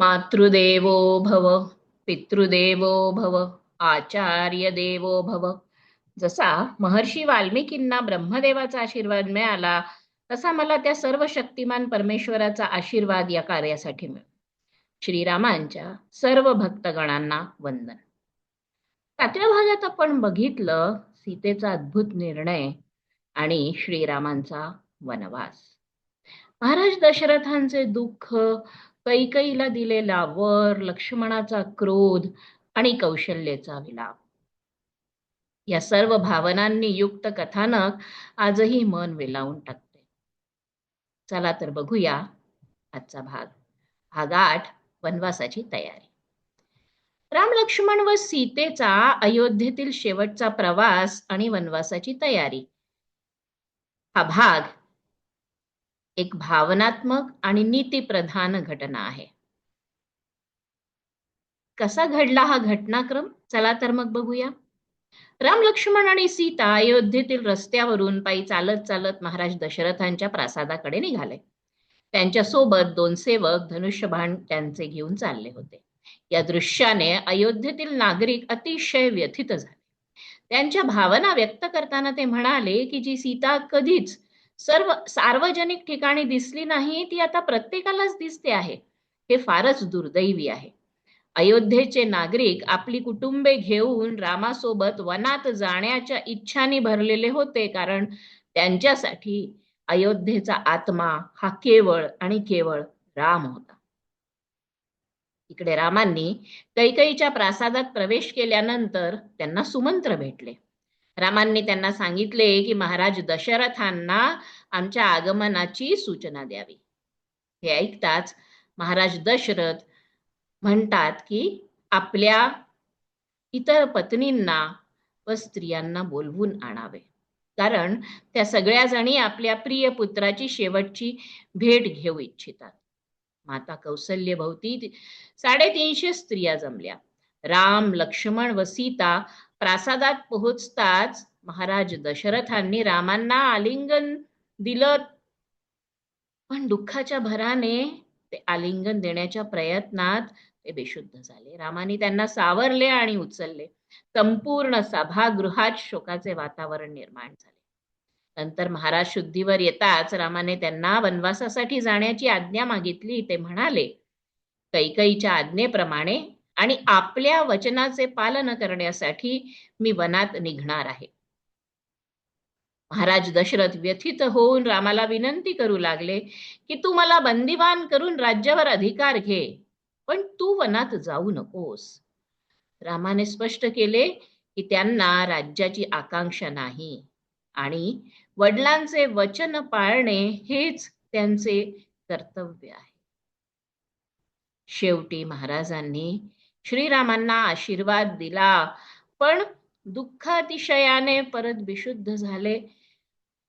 मातृदेवो भव पितृदेवो भव आचार्य देवो भव. जसा महर्षी वाल्मिकींना ब्रह्मदेवाचा आशीर्वाद मिळाला तसा मला त्या सर्व शक्तिमान परमेश्वराचा आशीर्वाद या कार्यासाठी मिळ श्रीरामांच्या सर्व भक्तगणांना वंदन. सातव्या भागात आपण बघितलं सीतेचा अद्भुत निर्णय आणि श्रीरामांचा वनवास. महाराज दशरथांचे दुःख कैकईला दिलेला वर लक्ष्मणाचा क्रोध आणि कौशल्येचा विलाप. या सर्व भावनांनी युक्त कथानक आजही मन वेलावून टाकते. चला तर बघूया आजचा भाग. भाग आठ वनवासाची तयारी. राम लक्ष्मण व सीतेचा अयोध्येतील शेवटचा प्रवास आणि वनवासाची तयारी. हा भाग एक भावनात्मक आणि नीतीप्रधान घटना आहे. कसा घडला हा घटनाक्रम? चला तर मग बघूया. राम लक्ष्मण आणि सीता अयोध्येतील रस्त्यावरून पायी चालत चालत महाराज दशरथांच्या प्रासादाकडे निघाले. त्यांच्यासोबत दोन सेवक धनुष्यबाण त्यांचे घेऊन चालले होते. या दृश्याने अयोध्येतील नागरिक अतिशय व्यथित झाले. त्यांच्या भावना व्यक्त करताना ते म्हणाले की जी सीता कधीच सर्व सार्वजनिक ठिकाणी दिसली नाही ती आता प्रत्येकालाच दिसते आहे. हे फारच दुर्दैवी आहे. अयोध्येचे नागरिक आपली कुटुंबे घेऊन रामासोबत वनात जाण्याच्या इच्छाने भरलेले होते कारण त्यांच्यासाठी अयोध्येचा आत्मा हा केवळ आणि केवळ राम होता. इकडे रामांनी कैकईच्या प्रासादात प्रवेश केल्यानंतर त्यांना सुमंत्र भेटले. रामांनी त्यांना सांगितले की महाराज दशरथांना आमच्या आगमनाची सूचना द्यावी. हे ऐकताच महाराज दशरथ म्हणतात की आपल्या इतर पत्नींना व स्त्रियांना बोलवून आणावे. कारण त्या सगळ्या जणी आपल्या प्रिय पुत्राची शेवटची भेट घेऊ इच्छितात. माता कौसल्य भोवती साडेतीनशे स्त्रिया जमल्या. राम लक्ष्मण व सीता प्रासादात पोहोचताच महाराज दशरथांनी रामांना आलिंगन दिलं. पण दुःखाच्या भराने ते आलिंगन देण्याच्या प्रयत्नात ते बेशुद्ध झाले. रामाने त्यांना सावरले आणि उचलले. संपूर्ण सभागृहात शोकाचे वातावरण निर्माण झाले. नंतर महाराज शुद्धीवर येताच रामाने त्यांना वनवासासाठी जाण्याची आज्ञा मागितली. ते म्हणाले कैकईच्या आज्ञेप्रमाणे आणि आपल्या वचनाचे पालन करण्यासाठी मी वनात निघणार आहे. महाराज दशरथ व्यथित होऊन रामाला विनंती करू लागले की तू मला बंदिवान करून राज्यावर अधिकार घे पण तू वनात जाऊ नकोस. रामाने स्पष्ट केले की त्यांना राज्याची आकांक्षा नाही आणि वडिलांचे वचन पाळणे हेच त्यांचे कर्तव्य आहे. शेवटी महाराजांनी श्रीरामांना आशीर्वाद दिला. पण दुःख अतिशयाने परत विशुद्ध झाले.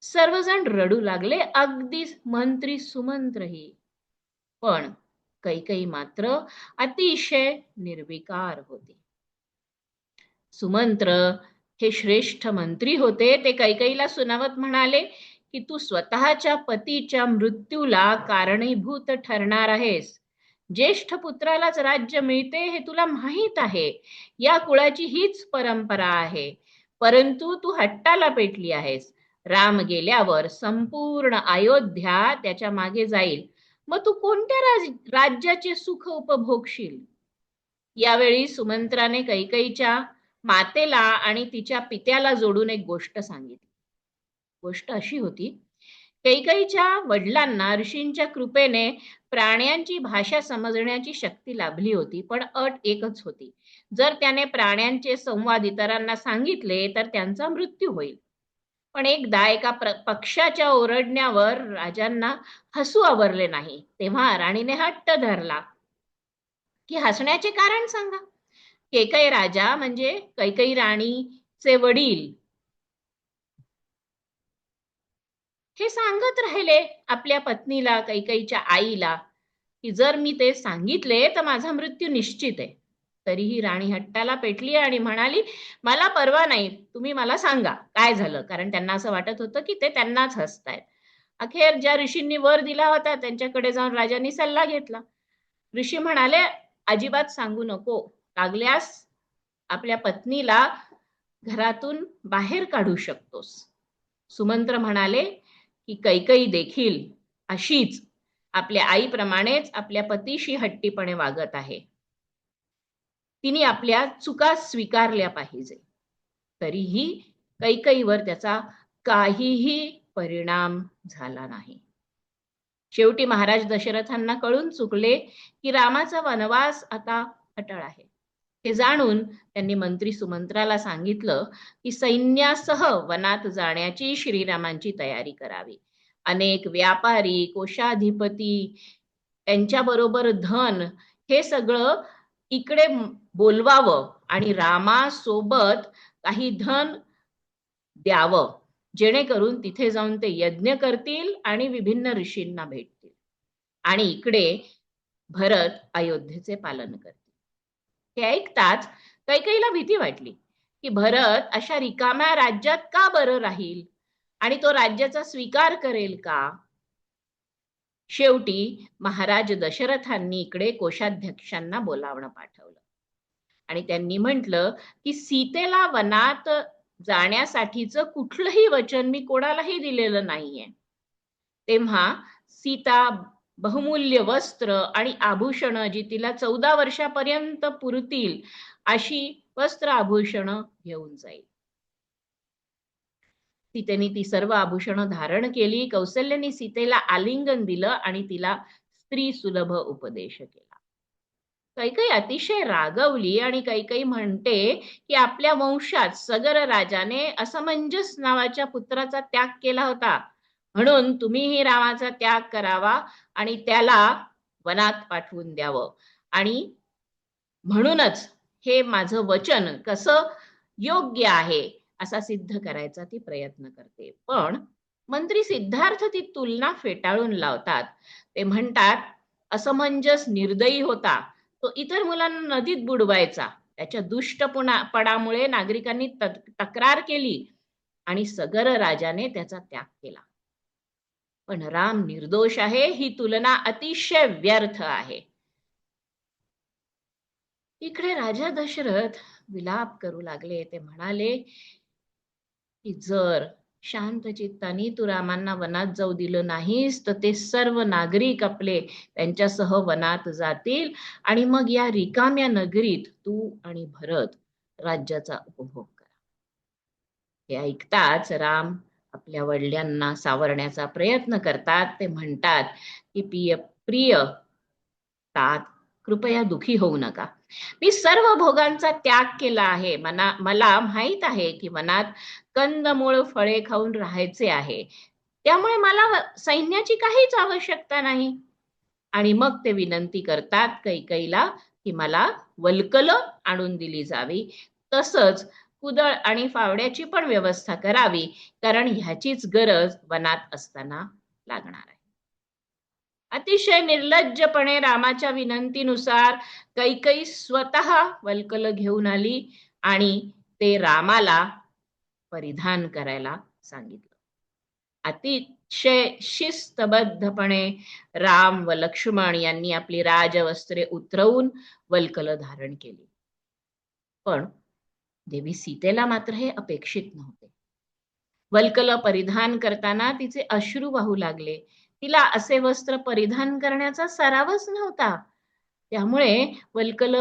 सर्वजण रडू लागले. अगदी मंत्री सुमंत्रही. पण कैकई मात्र अतिशय निर्विकार होते. सुमंत्र हे श्रेष्ठ मंत्री होते. ते कैकईला सुनावत म्हणाले की तू स्वतःच्या पतीच्या मृत्यूला कारणीभूत ठरणार आहेस. ज्येष्ठ पुत्रालाच राज्य मिळते हे तुला माहीत आहे. या कुळाची हीच परंपरा आहे. परंतु तू हट्टाला पेटली आहेस. राम गेल्यावर संपूर्ण अयोध्या त्याच्यामागे जाईल. मग तू कोणत्या राज राज्याचे सुख उपभोगशील? यावेळी सुमंत्राने कैकईच्या मातेला आणि तिच्या पित्याला जोडून एक गोष्ट सांगितली. गोष्ट अशी होती कैकईच्या वडिलांना ऋषींच्या कृपेने प्राण्यांची भाषा समजण्याची शक्ती लाभली होती पण अट एकच होती. जर त्याने प्राण्यांचे संवाद इतरांना सांगितले तर त्यांचा मृत्यू होईल. पण एकदा एका पक्षाच्या ओरडण्यावर राजांना हसू आवरले नाही तेव्हा राणीने हट्ट धरला. की हसण्याचे कारण सांगा. केकई राजा म्हणजे कैकई राणीचे वडील. हे सांगत राहिले आपल्या पत्नीला कैकईच्या आईला की जर मी ते सांगितले तर माझा मृत्यू निश्चित आहे. तरीही राणी हट्टाला पेटली आणि म्हणाली मला परवा नाही तुम्ही मला सांगा काय झालं? कारण त्यांना असं वाटत होतं की ते त्यांनाच हसतायत. अखेर ज्या ऋषींनी वर दिला होता त्यांच्याकडे जाऊन राजांनी सल्ला घेतला. ऋषी म्हणाले अजिबात सांगू नको लागल्यास आपल्या पत्नीला घरातून बाहेर काढू शकतोस. सुमंत्र म्हणाले की कैकई देखील अशीच आपल्या आईप्रमाणेच आपल्या पतीशी हट्टीपणे वागत आहे. तिने आपल्या चुका स्वीकारल्या पाहिजे. तरीही कैकईवर त्याचा काहीही परिणाम झाला नाही. शेवटी महाराज दशरथांना कळून चुकले की रामाचा वनवास आता अटळ आहे. हे जाणून त्यांनी मंत्री सुमंत्राला सांगितलं की सैन्यासह वनात जाण्याची श्रीरामांची तयारी करावी. अनेक व्यापारी कोशाधिपती त्यांच्याबरोबर धन हे सगळं इकडे बोलवावं आणि रामासोबत काही धन द्यावं जेणेकरून तिथे जाऊन ते यज्ञ करतील आणि विभिन्न ऋषींना भेटतील. आणि इकडे भरत अयोध्येचे पालन करतील. हे ऐकताच कैकईला भीती वाटली की भरत अशा रिकाम्या राज्यात का बरं राहील? आणि तो राज्याचा स्वीकार करेल का? शेवटी महाराज दशरथांनी इकडे कोषाध्यक्षांना बोलावणं पाठवलं. आणि त्यांनी म्हटलं की सीतेला वनात जाण्यासाठीचं कुठलंही वचन मी कोणालाही दिलेलं नाहीये. तेव्हा सीता बहुमूल्य वस्त्र आणि आभूषण जी तिला चौदा वर्षापर्यंत पुरतील अशी वस्त्र आभूषण घेऊन जाईल. सीतेने ती सर्व आभूषण धारण केली कौशल्याने सीतेला आलिंगन दिलं आणि तिला स्त्री सुलभ उपदेश केला. कैकई अतिशय रागवली आणि कैकई म्हणते की आपल्या वंशात सगर राजाने असमंजस नावाच्या पुत्राचा त्याग केला होता. म्हणून तुम्हीही रामाचा त्याग करावा आणि त्याला वनात पाठवून द्यावं. आणि म्हणूनच हे माझं वचन कसं योग्य आहे असा सिद्ध करायचा ती प्रयत्न करते. पण मंत्री सिद्धार्थ ती तुलना फेटाळून लावतात. ते म्हणतात असमंजस निर्दयी होता. तो इतर मुलांना नदीत बुडवायचा. त्याच्या दुष्टपणामुळे नागरिकांनी तक्रार केली आणि सगर राजाने त्याचा त्याग केला. पण राम निर्दोष आहे ही तुलना अतिशय व्यर्थ आहे. इकडे राजा दशरथ विलाप करू लागले ते म्हणाले की जर शांत चित्तानी तू रामांना वनात जाऊ दिलं नाहीस तर ते सर्व नागरिक आपले त्यांच्यासह वनात जातील आणि मग या रिकाम्या नगरीत तू आणि भरत राज्याचा उपभोग करा. हे ऐकताच राम आपल्या वडिलांना सावरण्याचा प्रयत्न करतात. ते म्हणतात की प्रिय प्रिय तात कृपया दुखी होऊ नका. मी सर्व भोगांचा त्याग केला आहे. मना मला माहीत आहे की मनात कंदमूळ फळे खाऊन राहायचे आहे. त्यामुळे मला सैन्याची काहीच आवश्यकता नाही. आणि मग ते विनंती करतात कैकईला की मला वल्कल आणून दिली जावी. तसंच कुदळ आणि फावड्याची पण व्यवस्था करावी कारण ह्याचीच गरज वनात असताना लागणार आहे. अतिशय निर्लज्जपणे रामाच्या विनंतीनुसार कैकई स्वतः वल्कल घेऊन आली आणि ते रामाला परिधान करायला सांगितलं. अतिशय शिस्तबद्धपणे राम व लक्ष्मण यांनी आपली राजवस्त्रे उतरवून वल्कल धारण केली. पण देवी सीतेला मात्र हे अपेक्षित नव्हते. वल्कल परिधान करताना तिचे अश्रू वाहू लागले. तिला असे वस्त्र परिधान करण्याचा सरावच नव्हता. त्यामुळे वल्कल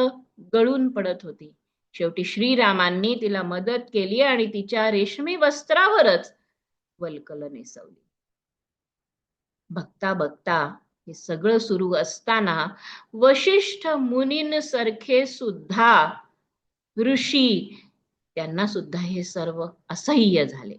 गळून पडत होती. शेवटी श्रीरामांनी तिला मदत केली आणि तिच्या रेशमी वस्त्रावरच वल्कल नेसवली. बघता बघता हे सगळं सुरू असताना वशिष्ठ मुनींसारखे सुद्धा ऋषी त्यांना सुद्धा हे सर्व असह्य झाले.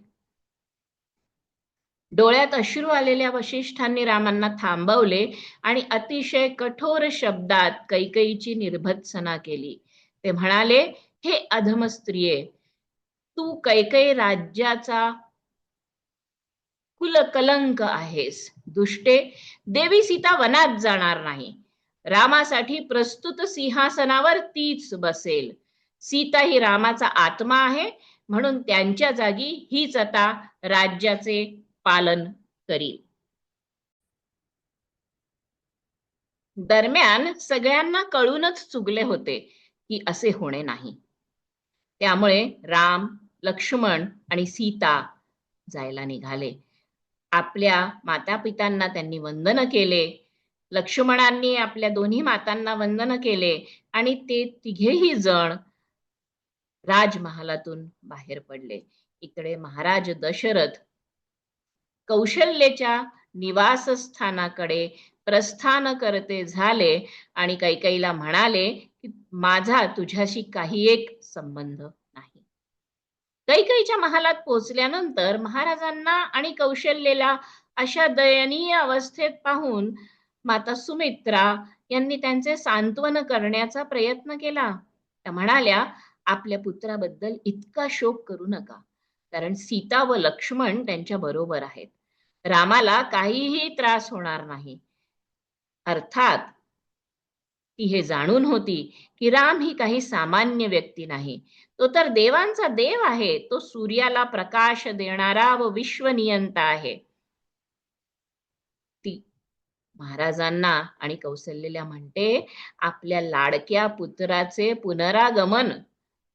डोळ्यात अश्रू आलेल्या वशिष्ठांनी रामांना थांबवले आणि अतिशय कठोर शब्दात कैकईची निर्भत्सना केली. ते म्हणाले हे अधम स्त्रिये तू कैकई राज्याचा कुलकलंक आहेस. दुष्टे देवी सीता वनात जाणार नाही. रामासाठी प्रस्तुत सिंहासनावर तीच बसेल. सीता ही रामाचा आत्मा आहे म्हणून त्यांच्या जागी हीच आता राज्याचे पालन करील. दरम्यान सगळ्यांना कळूनच चुकले होते की असे होणे नाही. त्यामुळे राम लक्ष्मण आणि सीता जायला निघाले. आपल्या माता पितांना त्यांनी वंदन केले. लक्ष्मणांनी आपल्या दोन्ही मातांना वंदन केले आणि ते तिघेही जण राजमहालातून बाहेर पडले. इकडे महाराज दशरथ कौशल्यच्या निवासस्थानाकडे प्रस्थान करते झाले आणि कैकईला म्हणाले की माझा तुझ्याशी काही एक संबंध नाही. कैकईच्या महालात पोहोचल्यानंतर महाराजांना आणि कौशल्येला अशा दयनीय अवस्थेत पाहून माता सुमित्रा यांनी त्यांचे सांत्वन करण्याचा प्रयत्न केला. त्या म्हणाल्या आपल्या पुत्राबद्दल इतका शोक करू नका. कारण सीता व लक्ष्मण त्यांच्या बरोबर आहेत. रामाला काहीही त्रास होणार नाही. अर्थात ती हे जाणून होती की राम ही काही सामान्य व्यक्ती नाही. तो तर देवांचा देव आहे. तो सूर्याला प्रकाश देणारा व विश्वनियंता आहे. ती महाराजांना आणि कौशल्यला म्हणते आपल्या लाडक्या पुत्राचे पुनरागमन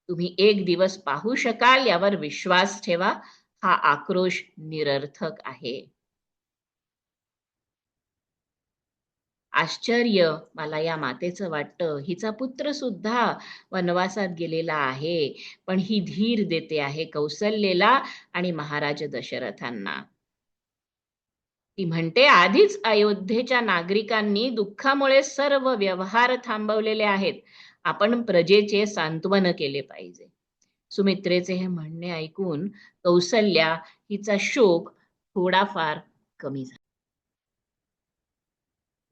तुम्ही एक दिवस पाहू शकाल यावर विश्वास ठेवा. हा आक्रोश निरर्थक आहे. आश्चर्य! मला या मातेचं वाटतं. हिचा पुत्र सुद्धा वनवासात गेलेला आहे पण ही धीर देते आहे कौसल्येला आणि महाराज दशरथांना. ती म्हणते आधीच अयोध्येच्या नागरिकांनी दुःखामुळे सर्व व्यवहार थांबवलेले आहेत. आपण प्रजेचे सांत्वन केले पाहिजे. सुमित्रेचे हे म्हणणे ऐकून कौसल्या हिचा शोक थोडाफार कमी झाला.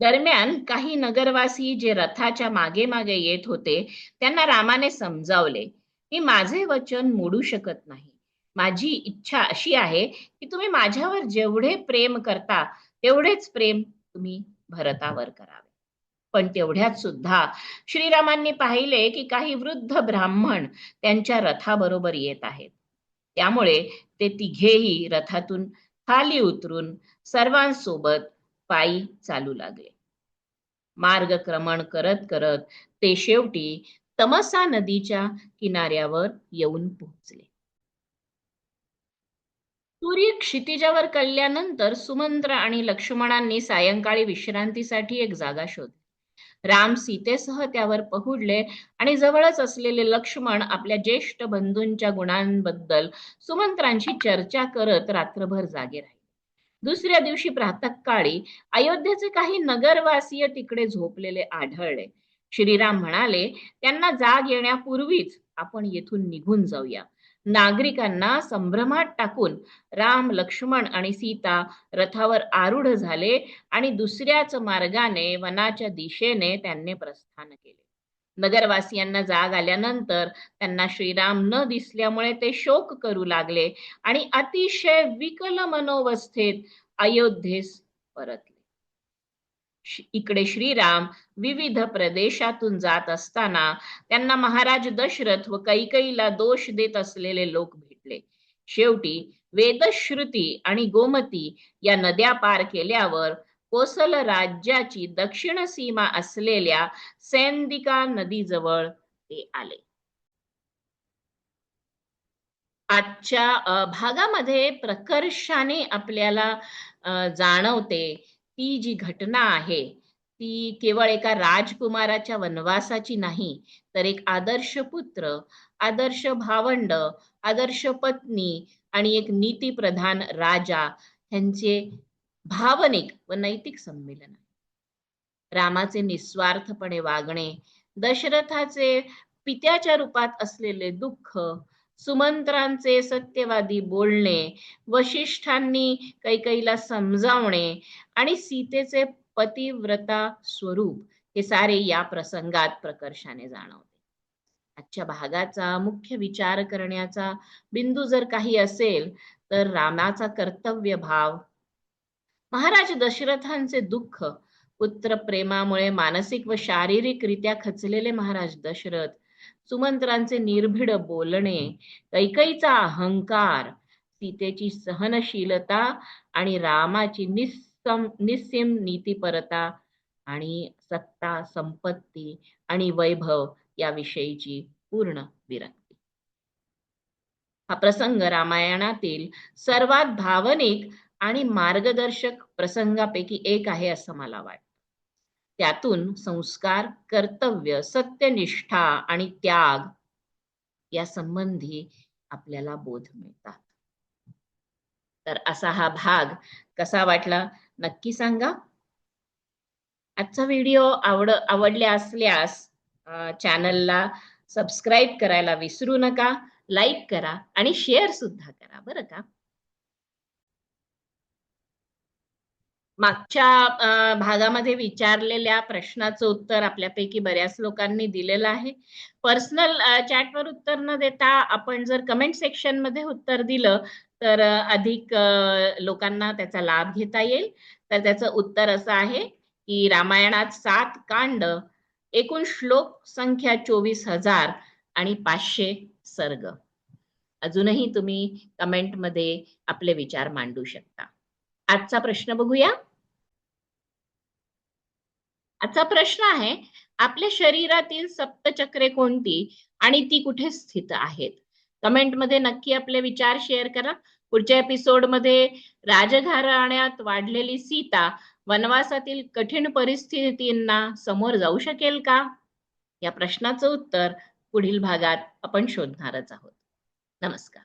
दरम्यान काही नगरवासी जे रथाच्या मागे मागे येत होते त्यांना रामाने समजावले की माझे वचन मोडू शकत नाही. माझी इच्छा अशी आहे की तुम्ही माझ्यावर जेवढे प्रेम करता तेवढेच प्रेम तुम्ही भरतावर करावे. पण तेवढ्यात सुद्धा श्रीरामांनी पाहिले की काही वृद्ध ब्राह्मण त्यांच्या रथाबरोबर येत आहेत. त्यामुळे ते तिघेही रथातून खाली उतरून सर्वांसोबत पायी चालू लागले. मार्गक्रमण करत करत ते शेवटी तमसा नदीच्या किनाऱ्यावर येऊन पोहोचले. सूर्य क्षितिजावर कळल्यानंतर सुमंत्र आणि लक्ष्मणांनी सायंकाळी विश्रांतीसाठी एक जागा शोधली. राम सीतेसह त्यावर पहुडले आणि जवळच असलेले लक्ष्मण आपल्या ज्येष्ठ बंधूंच्या गुणांबद्दल सुमंत्रांशी चर्चा करत रात्रभर जागे राहिले. दुसऱ्या दिवशी प्रातकाळी अयोध्येचे काही नगरवासीय तिकडे झोपलेले आढळले. श्रीराम म्हणाले त्यांना जाग येण्यापूर्वीच आपण येथून निघून जाऊया. नागरिकांना संभ्रमात टाकून राम लक्ष्मण आणि सीता रथावर आरूढ झाले आणि दुसऱ्याच मार्गाने वनाच्या दिशेने त्यांनी प्रस्थान केले. नगरवासियांना जाग आल्यानंतर त्यांना श्रीराम न दिसल्यामुळे ते शोक करू लागले आणि अतिशय विकल मनोवस्थेत अयोध्येस परतले. इकडे श्रीराम विविध प्रदेशातून जात असताना त्यांना महाराज दशरथ व कैकईला दोष देत असलेले लोक भेटले. शेवटी वेदश्रुती आणि गोमती या नद्या पार केल्यावर कोसल राज्याची दक्षिण सीमा असलेल्या सेंदिका नदीजवळ ते आले. आजच्या भागामध्ये प्रकर्षाने आपल्याला जाणवते ती जी घटना आहे ती केवळ एका राजकुमाराच्या वनवासाची नाही तर एक आदर्श पुत्र आदर्श भावंड आदर्श पत्नी आणि एक नीतीप्रधान राजा यांचे भावनिक व नैतिक संमेलन रामाचे निस्वार्थपणे वागणे दशरथाचे पित्याच्या रूपात असलेले दुःख सुमंत्रांचे सत्यवादी बोलणे वशिष्ठांनी कैकईला समजावणे आणि सीतेचे पतिव्रता स्वरूप हे सारे या प्रसंगात प्रकर्षाने जाणवते. आजच्या भागाचा मुख्य विचार करण्याचा बिंदू जर काही असेल तर रामाचा कर्तव्य भाव. महाराज दशरथांचे दुःख पुत्र प्रेमामुळे मानसिक व शारीरिकरित्या खचलेले महाराज दशरथ सुमंत्रांचे निर्भीड बोलणे कैकईचा अहंकार सीतेची सहनशीलता आणि रामाची निस्सम निस्सीम नीतीपरता आणि सत्ता संपत्ती आणि वैभव याविषयीची पूर्ण विरक्ती. हा प्रसंग रामायणातील सर्वात भावनिक आणि मार्गदर्शक प्रसंगापैकी एक आहे असं मला वाटतं. त्यातून संस्कार कर्तव्य सत्यनिष्ठा आणि त्याग या संबंधी आपल्याला बोध मिळतात. तर असा हा भाग कसा वाटला नक्की सांगा. आजचा व्हिडिओ आवड आवडले असल्यास चॅनलला सबस्क्राईब करायला विसरू नका लाईक करा आणि शेअर सुद्धा करा बरं का? मागच्या भागामध्ये विचारलेल्या प्रश्नाचं उत्तर आपल्यापैकी बऱ्याच लोकांनी दिलेलं आहे. पर्सनल चॅटवर उत्तर न देता आपण जर कमेंट सेक्शनमध्ये उत्तर दिलं तर अधिक लोकांना त्याचा लाभ घेता येईल. तर त्याचं उत्तर असं आहे की रामायणात सात कांड एकूण श्लोक संख्या चोवीस हजार आणि पाचशे सर्ग. अजूनही तुम्ही कमेंटमध्ये आपले विचार मांडू शकता. आजचा प्रश्न बघूया. आजचा प्रश्न आहे आपल्या शरीरातील सप्तचक्रे कोणती आणि ती कुठे स्थित आहेत? कमेंटमध्ये नक्की आपले विचार शेअर करा. पुढच्या एपिसोडमध्ये राजघराण्यात वाढलेली सीता वनवासातील कठीण परिस्थितींना समोर जाऊ शकेल का? या प्रश्नाचं उत्तर पुढील भागात आपण शोधणारच आहोत. नमस्कार.